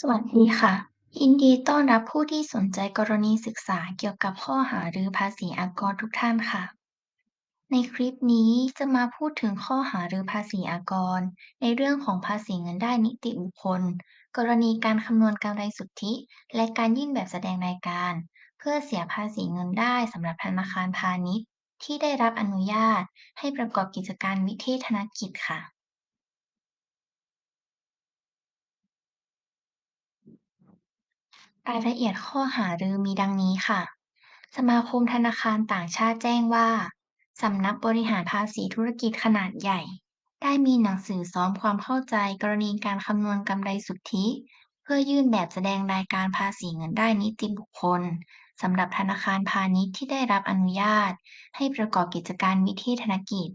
สวัสดีค่ะ ยินดีต้อนรับผู้ที่สนใจกรณีศึกษาเกี่ยวกับข้อหารือภาษีอากรทุกท่านค่ะ ในคลิปนี้จะมาพูดถึงข้อหารือภาษีอากร ในเรื่องของภาษีเงินได้นิติบุคคล กรณีการคำนวณกำไรสุทธิ และการยื่นแบบแสดงรายการ เพื่อเสียภาษีเงินได้สำหรับธนาคารพาณิชย์ ที่ได้รับอนุญาต ให้ประกอบกิจการวิเทศธนกิจค่ะ รายละเอียดข้อหารือมีดังนี้ค่ะ สมาคมธนาคารต่างชาติแจ้งว่า สำนักบริหารภาษีธุรกิจขนาดใหญ่ ได้มีหนังสือซ้อมความเข้าใจกรณีการคำนวณกำไรสุทธิ เพื่อยื่นแบบแสดงรายการภาษีเงินได้นิติบุคคลสำหรับธนาคารพาณิชย์ที่ได้รับอนุญาต ให้ประกอบกิจการวิเทศธนกิจ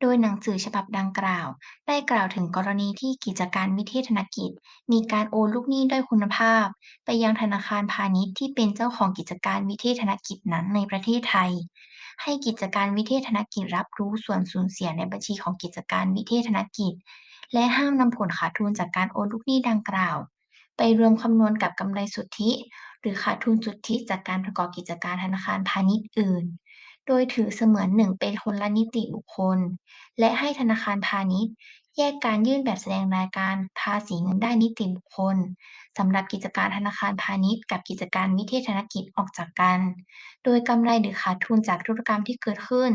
โดยหนังสือฉบับดังกล่าว ได้กล่าวถึงกรณีที่กิจการวิเทศธนกิจ มีการโอนลูกหนี้ด้อยคุณภาพ ไปยังธนาคารพาณิชย์ที่เป็นเจ้าของกิจการวิเทศธนกิจนั้นในประเทศไทย ให้กิจการวิเทศธนกิจรับรู้ส่วนสูญเสียในบัญชีของกิจการวิเทศธนกิจ และห้ามนำผลขาดทุนจากการโอนลูกหนี้ดังกล่าว ไปรวมคำนวณกับกำไรสุทธิ หรือขาดทุนสุทธิจากการประกอบกิจการธนาคารพาณิชย์อื่น โดยถือเสมือนหนึ่งเป็นคนละนิติบุคคล และให้ธนาคารพาณิชย์ แยกการยื่นแบบแสดงรายการภาษีเงินได้นิติบุคคลสำหรับกิจการธนาคารพาณิชย์ กับกิจการวิเทศธนกิจออกจากกัน โดยกำไรหรือขาดทุนจากธุรกรรมที่เกิดขึ้น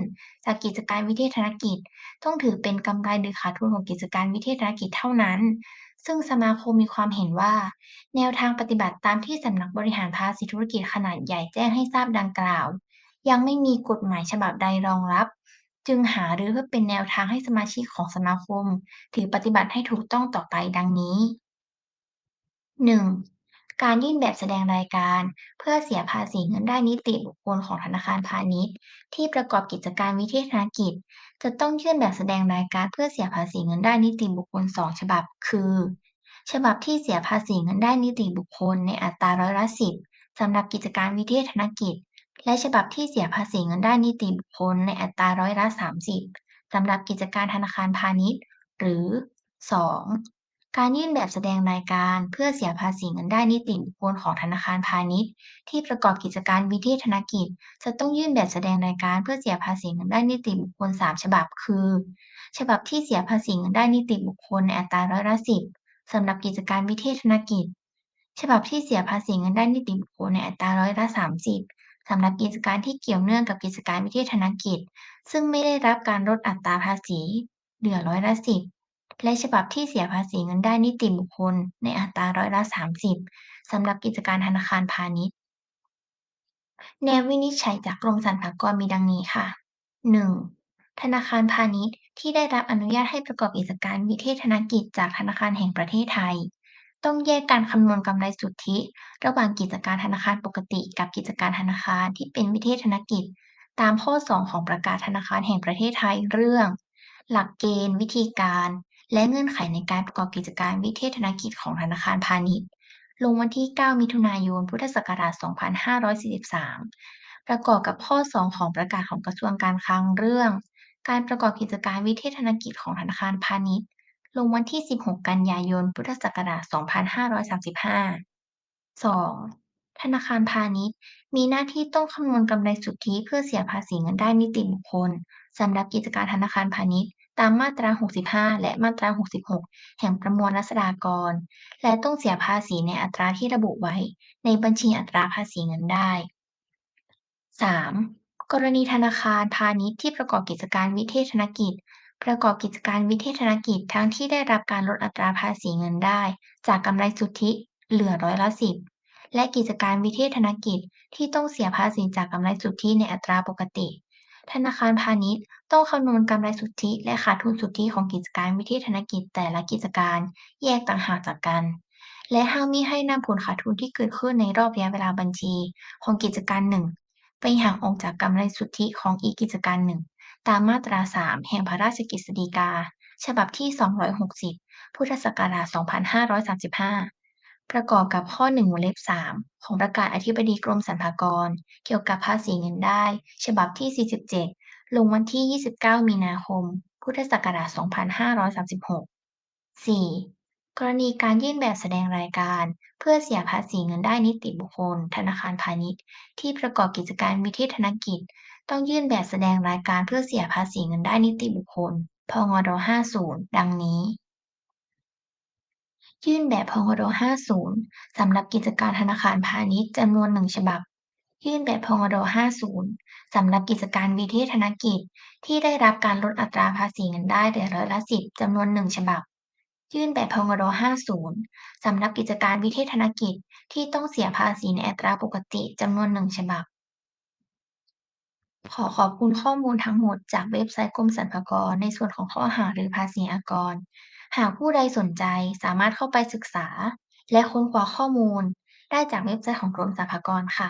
จากกิจการวิเทศธนกิจ ต้องถือเป็นกำไรหรือขาดทุนของกิจการวิเทศธนกิจเท่านั้น ซึ่งสมาคมมีความเห็นว่า แนวทางปฏิบัติตามที่สำนักบริหารภาษีธุรกิจขนาดใหญ่แจ้งให้ทราบดังกล่าว ยังไม่มีกฎหมายฉบับใดรองรับ จึงหารือเพื่อเป็นแนวทางให้สมาชิกของสมาคม ถือปฏิบัติให้ถูกต้องต่อไปดังนี้ 1. การยื่นแบบแสดงรายการ เพื่อเสียภาษีเงินได้นิติบุคคลของธนาคารพาณิชย์ ที่ประกอบกิจการวิเทศธนกิจ จะต้องยื่นแบบแสดงรายการเพื่อเสียภาษีเงินได้นิติบุคคลสองฉบับ คือ ฉบับที่เสียภาษีเงินได้นิติบุคคลในอัตราร้อยละสิบสำหรับกิจการวิเทศธนกิจ และฉบับที่เสียภาษีเงินได้นิติบุคคลในอัตราร้อยละสามสิบสำหรับกิจการธนาคารพาณิชย์ หรือ 2. การยื่นแบบแสดงรายการเพื่อเสียภาษีเงินได้นิติบุคคลของธนาคารพาณิชย์ ที่ประกอบกิจการวิเทศธนกิจ จะต้องยื่นแบบแสดงรายการเพื่อเสียภาษีเงินได้นิติบุคคลสามฉบับ คือ ฉบับที่เสียภาษีเงินได้นิติบุคคลในอัตราร้อยละสิบสำหรับกิจการวิเทศธนกิจ ฉบับที่เสียภาษีเงินได้นิติบุคคลในอัตราร้อยละสาม สำหรับกิจการที่เกี่ยวเนื่องกับกิจการวิเทศธนกิจ ซึ่งไม่ได้รับการลดอัตราภาษี เหลือร้อยละสิบและฉบับที่เสียภาษีเงินได้นิติบุคคล ในอัตราร้อยละสามสิบสำหรับกิจการธนาคารพาณิชย์แนววินิจฉัยจากกรมสรรพากรมีดังนี้ค่ะ 1. ธนาคารพาณิชย์ที่ได้รับอนุญาตให้ประกอบกิจการวิเทศธนกิจจากธนาคารแห่งประเทศไทย ต้องแยกการคำนวณกำไรสุทธิ ระหว่างกิจการธนาคารปกติกับกิจการธนาคารที่เป็นวิเทศธนกิจ ตามข้อ 2 ของประกาศธนาคารแห่งประเทศไทยเรื่อง หลักเกณฑ์ วิธีการ และเงื่อนไขในการประกอบกิจการวิเทศธนกิจของธนาคารพาณิชย์ ลงวันที่ 9 มิถุนายน พุทธศักราช 2543 ประกอบกับข้อ 2 ของประกาศของกระทรวงการคลังเรื่อง การประกอบกิจการวิเทศธนกิจของธนาคารพาณิชย์ ลงวันที่ 16 กันยายน พุทธศักราช 2535 2. ธนาคารพาณิชย์ มีหน้าที่ต้องคำนวณกำไรสุทธิเพื่อเสียภาษีเงินได้นิติบุคคลสำหรับกิจการธนาคารพาณิชย์ ตามมาตรา 65 และมาตรา 66 แห่งประมวลรัษฎากร และต้องเสียภาษีในอัตราที่ระบุไว้ ในบัญชีอัตราภาษีเงินได้ 3. กรณีธนาคารพาณิชย์ที่ประกอบกิจการวิเทศธนกิจ ประกอบกิจการวิเทศธนกิจทั้งที่ได้รับการลดอัตราภาษีเงินได้ จากกำไรสุทธิเหลือร้อยละสิบและกิจการวิเทศธนกิจที่ต้องเสียภาษีจากกำไรสุทธิในอัตราปกติ ธนาคารพาณิชย์ต้องคำนวณกำไรสุทธิและขาดทุนสุทธิของกิจการวิเทศธนกิจแต่ละกิจการแยกต่างหากจากกัน และห้ามมิให้นำผลขาดทุนที่เกิดขึ้นในรอบระยะเวลาบัญชี ของกิจการหนึ่งไปหักออกจากกำไรสุทธิของอีกกิจการหนึ่ง ตามมาตรา 3 แห่งพระราชกฤษฎีกา ฉบับที่ 260 พุทธศักราช 2535 ประกอบกับข้อ1วงเล็บ 3 ของประกาศอธิบดีกรมสรรพากร เกี่ยวกับภาษีเงินได้ ฉบับที่ 47 ลงวันที่ 29 มีนาคม พุทธศักราช 2536 4. กรณีการยื่นแบบแสดงรายการ เพื่อเสียภาษีเงินได้นิติบุคคล ธนาคารพาณิชย์ ที่ประกอบกิจการวิเทศธนกิจ ต้องยื่นแบบแสดงรายการเพื่อเสียภาษีเงินได้นิติบุคคล พงด50 ดังนี้ ยื่นแบบพงด50สำหรับกิจการธนาคารพาณิชย์จำนวนหนึ่งฉบับ ยื่นแบบพงด50สำหรับกิจการวิเทศธนกิจ ที่ได้รับการลดอัตราภาษีเงินได้แต่ร้อยละสิบจำนวนหนึ่งฉบับ ยื่นแบบพงด50 สำหรับกิจการวิเทศธนกิจที่ต้องเสียภาษีในอัตราปกติจำนวนหนึ่งฉบับ ขอขอบคุณข้อมูลทั้งหมดจากเว็บไซต์กรมสรรพากรในส่วนของข้อหาหรือภาษีอากร หากผู้ใดสนใจสามารถเข้าไปศึกษา และค้นคว้าข้อมูล ได้จากเว็บไซต์ของกรมสรรพากรค่ะ